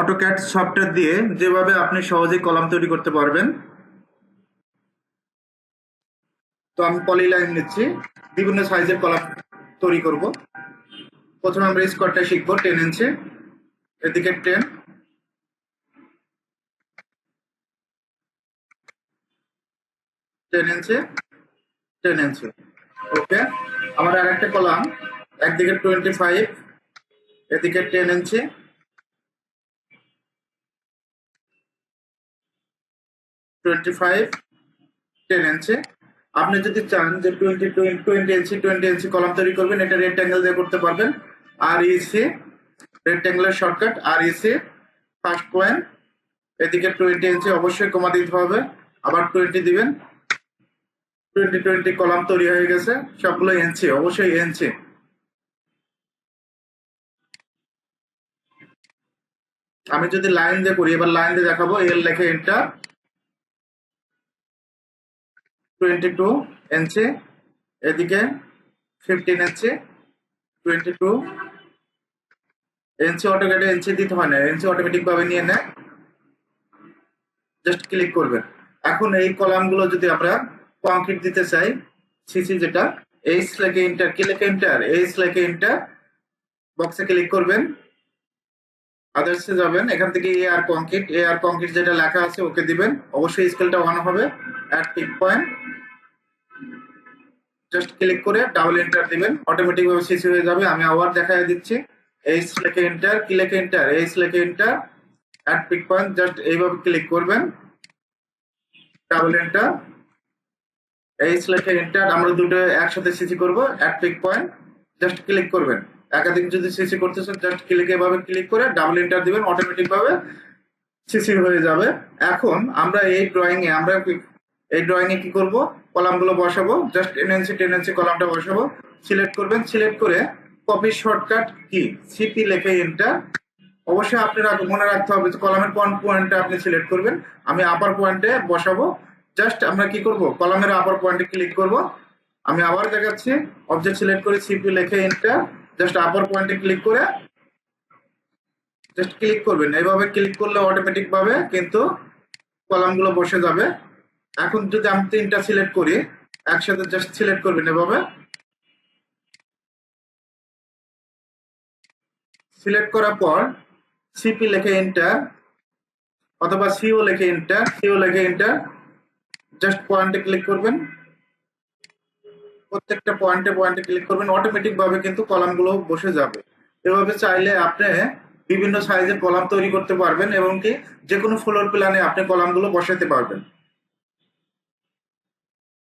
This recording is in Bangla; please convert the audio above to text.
অটোক্যাড সফটওয়্যার দিয়ে যেভাবে আপনি সহজেই কলাম তৈরি করতে পারবেন। তো আমি পলিলাইন নিচ্ছি। বিভিন্ন সাইজের কলাম তৈরি করব। প্রথমে আমরা স্কোয়ারটা শিখব টেন ইঞ্চি এদিকে ten ten inch ten inch okay আমার আর একটা কলাম, একদিকে টোয়েন্টি ফাইভ এদিকে ten inch twenty five ten inch আপনি যদি চান যে টোয়েন্টি টোয়েন্টি টোয়েন্টি তৈরি করবেন, এটা দিয়ে করতে পারবেন। আর ইসি শর্টকাট আর ফার্স্ট পয়েন্ট এদিকে টোয়েন্টি অবশ্যই কমা দিতে হবে। আবার টোয়েন্টি দিবেন। টোয়েন্টি টোয়েন্টি তৈরি হয়ে গেছে, সবগুলো ইঞ্চি অবশ্যই ইঞ্চি আমি যদি লাইন দিয়ে করি, এবার লাইন দিয়ে দেখাবো এল লেখে এন্টার টোয়েন্টি টু ইঞ্চি এদিকে ফিফটিন ইঞ্চি টোয়েন্টি টু এনসি অটোকেটে এনসি দিতে হয় না এনসি অটোমেটিক ভাবে নিয়ে নেয় জাস্ট ক্লিক করবেন। এখন এই কলামগুলো যদি আমরা কংক্রিট দিতে চাই সিসি যেটা এইচ লেখে ইন্টার কি লেখে ইন্টার এইচ লেখে ইন্টার বক্সে ক্লিক করবেন। আদার্সে যাবেন, এখান থেকে এ আর কংক্রিট এ আর কংক্রিট যেটা লেখা আছে, ওকে দিবেন। অবশ্যই স্কেলটা অন হবে at pick point just click করে ডাবল এন্টার দিবেন। অটোমেটিক ভাবে সিসি হয়ে যাবে। আমি আবার দেখাই দিচ্ছি। এইচ লেখে এন্টার কি লেখে এন্টার এইচ লেখে enter at pick point just এইভাবে ক্লিক করবেন। ডাবল এন্টার এইচ লেখে এন্টার আমরা দুটো একসাথে সিসি করব। At pick point just click করবেন। একাধিক যদি সিসি করতে চান জাস্ট ক্লিক এভাবে ক্লিক করে ডাবল এন্টার দিবেন। অটোমেটিক ভাবে সিসি হয়ে যাবে। এখন আমরা এই ড্রয়িং এ আমরা এই ড্রয়িং এ কি করব? কলামগুলো বসাবো জাস্ট টেনেন্সি টেনেন্সি কলামটা বসাবো। সিলেক্ট করবেন সিলেক্ট করে কপি শর্টকাট কি সিপি লেখে এন্টার অবশ্যই আপনি রাখ- মনে রাখতে হবে যে কলামের কোন পয়েন্টটা আপনি সিলেক্ট করবেন। আমি আপার পয়েন্টে বসাবো। জাস্ট আমরা কি করব? কলামের আপার পয়েন্টে ক্লিক করব। আমি আবার দেখাচ্ছি অবজেক্ট সিলেক্ট করে সিপি লেখে এন্টার জাস্ট আপার পয়েন্টে ক্লিক করে জাস্ট ক্লিক করবেন। এইভাবে ক্লিক করলে অটোমেটিক ভাবে কিন্তু কলামগুলো বসে যাবে। এখন যদি আমি তিনটা সিলেক্ট করি, একসাথে জাস্ট সিলেক্ট করবেন এভাবে। সিলেক্ট করার পর সিপি লেখে এন্টার অথবা সিও লেখে এন্টার সিও লেখে এন্টার জাস্ট পয়েন্টে ক্লিক করবেন। প্রত্যেকটা পয়েন্টে পয়েন্টে ক্লিক করবেন অটোমেটিক ভাবে কিন্তু কলামগুলো বসে যাবে। এভাবে চাইলে আপনি বিভিন্ন সাইজের কলাম তৈরি করতে পারবেন এবং কি যে কোনো ফ্লোর প্ল্যানে আপনি কলামগুলো বসাতে পারবেন।